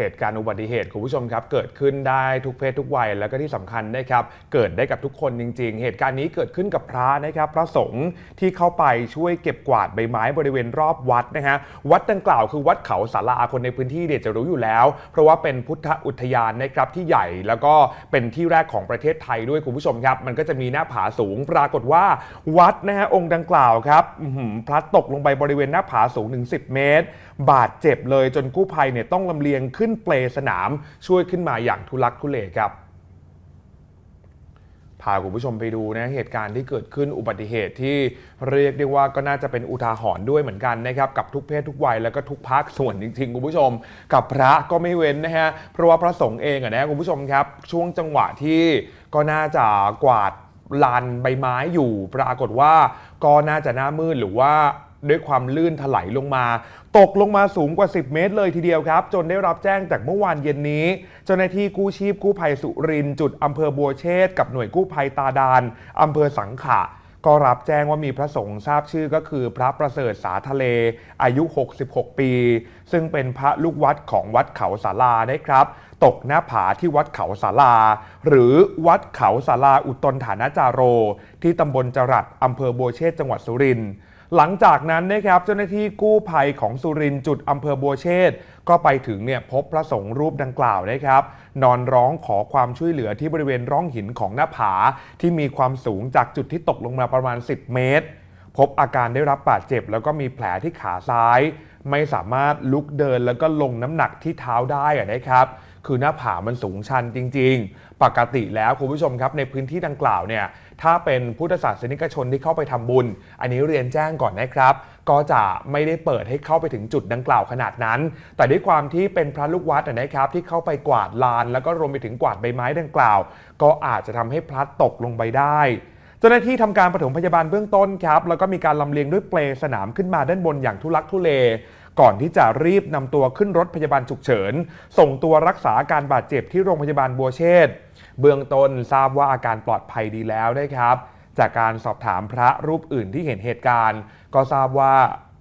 เหตุการณ์อุบัติเหตุคุณผู้ชมครับ เกิดขึ้นได้ทุกเพศทุกวัย แล้วก็ที่สำคัญนะครับ เกิดได้กับทุกคนจริง ๆ เหตุการณ์นี้เกิดขึ้นกับพระนะครับ พระสงฆ์ที่เข้าไปช่วยเก็บกวาดใบไม้บริเวณรอบวัดนะฮะวัดดังกล่าวคือวัดเขาสาราคนในพื้นที่เนี่ยจะรู้อยู่แล้ว เพราะว่าเป็นพุทธอุทยานนะครับที่ใหญ่แล้วก็เป็นที่แรกของประเทศไทยด้วยคุณผู้ชมครับ มันก็จะมีหน้าผาสูงปรากฏว่าวัดนะฮะองค์ดังกล่าวครับพลัดตกลงไปบริเวณหน้าผาสูงถึง10 เมตร บาดเจ็บเลยจนกู้ภัยเนี่ยต้องลำเลียงขึ้นเปลสนามช่วยขึ้นมาอย่างทุลักทุเลครับพาคุณผู้ชมไปดูนะเหตุการณ์ที่เกิดขึ้นอุบัติเหตุที่เรียกได้ว่าก็น่าจะเป็นอุทาหรณ์ด้วยเหมือนกันนะครับกับทุกเพศทุกวัยแล้วก็ทุกภาคส่วนจริงๆคุณผู้ชม กับพระก็ไม่เว้นนะฮะเพราะว่าพระสงฆ์เองอะนะคุณผู้ชมครับ ช่วงจังหวะที่ก็น่าจะกวาดลานใบไม้อยู่ ปรากฏว่าก็น่าจะหน้ามืดหรือว่า ด้วยความลื่นถลายลงมา ตกลงมาสูงกว่า 10 เมตรเลยทีเดียวครับ จนได้รับแจ้งจากเมื่อวานเย็นนี้ เจ้าหน้าที่กู้ชีพกู้ภัยสุรินจุดอำเภอบัวเชษกับหน่วยกู้ภัยตาดานอำเภอสังขะก็รับแจ้งว่ามีพระสงฆ์ทราบชื่อก็คือพระประเสริฐสาทะเล อายุ 66 ปี ซึ่งเป็นพระลูกวัดของวัดเขาสาลานะครับ ตกหน้าผาที่วัดเขาสาลา หรือวัดเขาสาลาอุตตนฐานาจาโร ที่ตำบลจรัดอำเภอบัวเชษจังหวัดสุรินทร์ หลังจากนั้นนะครับเจ้าหน้าที่กู้ภัยของสุรินทร์จุดอำเภอบัวเชษก็ไปถึงเนี่ยพบพระสงฆ์รูปดังกล่าวนะครับ นอนร้องขอความช่วยเหลือที่บริเวณร่องหินของหน้าผา ที่มีความสูงจากจุดที่ตกลงมาประมาณ 10 เมตร พบอาการได้รับบาดเจ็บ แล้วก็มีแผลที่ขาซ้าย ไม่สามารถลุกเดินแล้วก็ลงน้ำหนักที่เท้าได้นะครับ คือหน้าผามันสูงชันจริง ๆ ปกติแล้วคุณผู้ชมครับในพื้นที่ดังกล่าวเนี่ยถ้าเป็นพุทธศาสนิกชนที่เข้าไปทำบุญ อันนี้เรียนแจ้งก่อนนะครับ ก็จะไม่ได้เปิดให้เข้าไปถึงจุดดังกล่าวขนาดนั้น แต่ด้วยความที่เป็นพระลูกวัดนะครับ ที่เข้าไปกวาดลาน แล้วก็รวมไปถึงกวาดใบไม้ดังกล่าว ก็อาจจะทำให้พลัดตกลงไปได้เจ้าหน้าที่ทำการปฐมพยาบาลเบื้องต้นครับ แล้วก็มีการลำเลียงด้วยเปลสนามขึ้นมาด้านบนอย่างทุลักทุเล ก่อนที่จะรีบนำตัวขึ้นรถพยาบาลฉุกเฉิน ส่งตัวรักษาอาการบาดเจ็บที่โรงพยาบาลบัวเชษ์เบื้องต้นทราบว่าอาการปลอดภัยดีแล้วนะครับ จากการสอบถามพระรูปอื่นที่เห็นเหตุการณ์ ก็ทราบว่า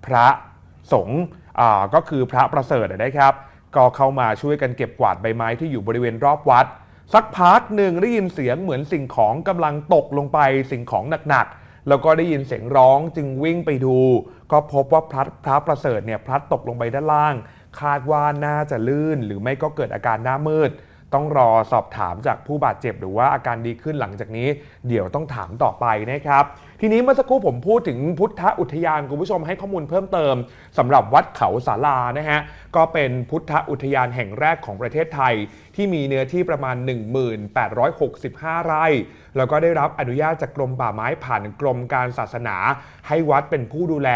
พระสงฆ์ก็คือพระประเสริฐนะครับ ก็เข้ามาช่วยกันเก็บกวาดใบไม้ที่อยู่บริเวณรอบวัด สักพักหนึ่งได้ยินเสียงเหมือนสิ่งของกำลังตกลงไปสิ่งของหนักๆ แล้วก็ได้ยินเสียงร้องจึงวิ่งไปดู ก็พบว่าพระพระประเสริฐเนี่ยพลัดตกลงไปด้านล่าง คาดว่าน่าจะลื่นหรือไม่ก็เกิดอาการหน้ามืด ต้องรอสอบถามจากผู้บาดเจ็บหรือว่าอาการดีขึ้นหลังจากนี้ เดี๋ยวต้องถามต่อไปนะครับ ทีนี้เมื่อสักครู่ผมพูดถึงพุทธอุทยานคุณผู้ชมให้ข้อมูลเพิ่มเติมสำหรับวัดเขาสาลานะฮะก็เป็นพุทธอุทยานแห่งแรกของประเทศไทย ที่มีเนื้อที่ประมาณ 1865 ไร่ แล้วก็ได้รับอนุญาตจากกรมป่าไม้ผ่านกรมการศาสนา ให้วัดเป็นผู้ดูแล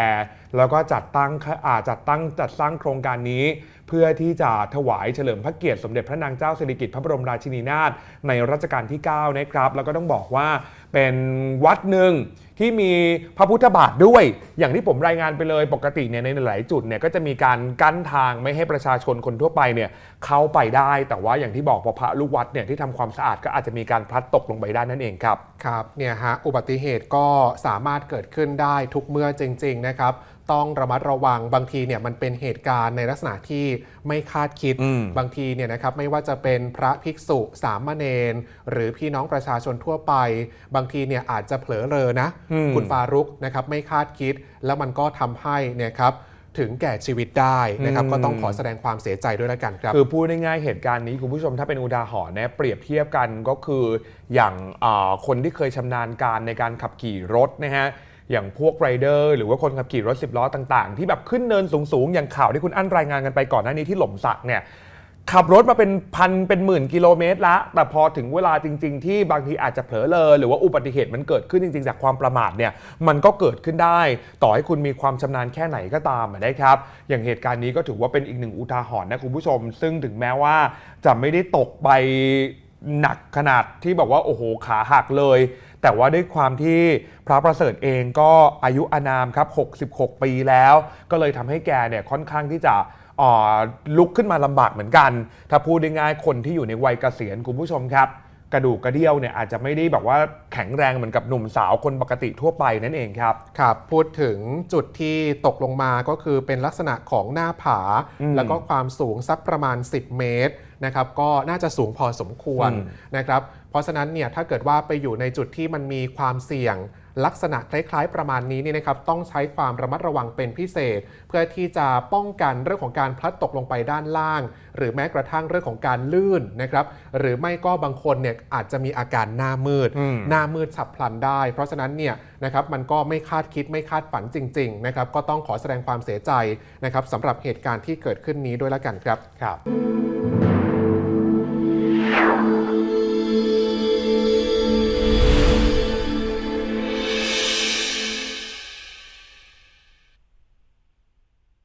แล้วก็จัดตั้งอาจัดตั้งจัดสร้างโครงการนี้ เพื่อที่จะถวายเฉลิมพระเกียรติสมเด็จพระนางเจ้าสิริกิติ์พระบรมราชินีนาถในรัชกาลที่ 9 นะครับ แล้วก็ต้องบอกว่า เป็นวัดหนึ่งที่มีพระพุทธบาทด้วย อย่างที่ผมรายงานไปเลยปกติเนี่ยในหลายจุดเนี่ยก็จะมีการกั้นทางไม่ให้ประชาชนคนทั่วไปเนี่ยเข้าไปได้ แต่ว่าอย่างที่บอกพอพระลูกวัดเนี่ยที่ทำความสะอาดก็อาจจะมีการพลัดตกลงไปได้นั่นเองครับครับเนี่ยฮะอุบัติเหตุก็สามารถเกิดขึ้นได้ทุกเมื่อจริง ๆ นะครับ ต้องระมัดระวังบางทีเนี่ยมันเป็นเหตุการณ์ในลักษณะที่ไม่คาดคิดอืมบางทีเนี่ยนะครับไม่ว่าจะเป็นพระภิกษุสามเณรหรือพี่น้องประชาชนทั่วไป บางทีเนี่ยอาจจะเผลอเลอนะอืมคุณฟารุกนะครับไม่คาดคิด แล้วมันก็ทำให้เนี่ยครับถึงแก่ชีวิตได้นะครับอืมก็ต้องขอแสดงความเสียใจด้วยแล้วกันครับคือพูดง่ายๆเหตุการณ์นี้คุณผู้ชมถ้าเป็นอุทาหรณ์เนี่ยเปรียบเทียบกันก็คืออย่างอ่าคนที่เคยชำนาญการในการขับขี่รถนะฮะ อย่างพวกไรเดอร์หรือว่าคนขับขี่รถ10ล้อต่างๆ ที่แบบขึ้นเนินสูงๆ อย่างข่าวที่คุณอั้นรายงานกันไปก่อนหน้านี้ที่หล่มสักเนี่ยขับรถมาเป็นพันเป็นหมื่นกิโลเมตรละ แต่พอถึงเวลาจริง ๆ ที่บางทีอาจจะเผลอเลย หรือว่าอุบัติเหตุมันเกิดขึ้นจริง ๆ จากความประมาทเนี่ยมันก็เกิดขึ้นได้ ต่อให้คุณมีความชำนาญแค่ไหนก็ตามนะครับ อย่างเหตุการณ์นี้ก็ถือว่าเป็นอีกหนึ่งอุทาหรณ์นะคุณผู้ชม ซึ่งถึงแม้ว่าจะไม่ได้ตกไปหนักขนาดที่บอกว่าโอ้โหขาหักเลย แต่ว่าด้วยความที่พระประเสริฐเองก็อายุอานามครับ 66 ปีแล้ว ก็เลยทำให้แกเนี่ยค่อนข้างที่จะอ่าลุกขึ้นมาลำบากเหมือนกัน ถ้าพูดได้ง่ายคนที่อยู่ในวัยเกษียณคุณผู้ชมครับ กระดูกกระเดี่ยวเนี่ยอาจจะไม่ได้แบบว่าแข็งแรงเหมือนกับหนุ่มสาวคนปกติทั่วไปนั่นเองครับครับพูดถึงจุดที่ตกลงมาก็คือเป็นลักษณะของหน้าผาอืมแล้วก็ความสูงสักประมาณ 10 เมตรนะครับก็น่าจะสูงพอสมควรอืมนะครับ เพราะฉะนั้นเนี่ยถ้าเกิดว่าไปอยู่ในจุดที่มันมีความเสี่ยงลักษณะคล้ายๆประมาณนี้นี่นะครับต้องใช้ความระมัดระวังเป็นพิเศษ เพื่อที่จะป้องกันเรื่องของการพลัดตกลงไปด้านล่าง หรือแม้กระทั่งเรื่องของการลื่นนะครับหรือไม่ก็บางคนเนี่ยอาจจะมีอาการหน้ามืดอืมหน้ามืดฉับพลันได้ เพราะฉะนั้นเนี่ยนะครับมันก็ไม่คาดคิดไม่คาดฝันจริงๆนะครับก็ต้องขอแสดงความเสียใจนะครับสำหรับเหตุการณ์ที่เกิดขึ้นนี้ด้วยละกันครับครับ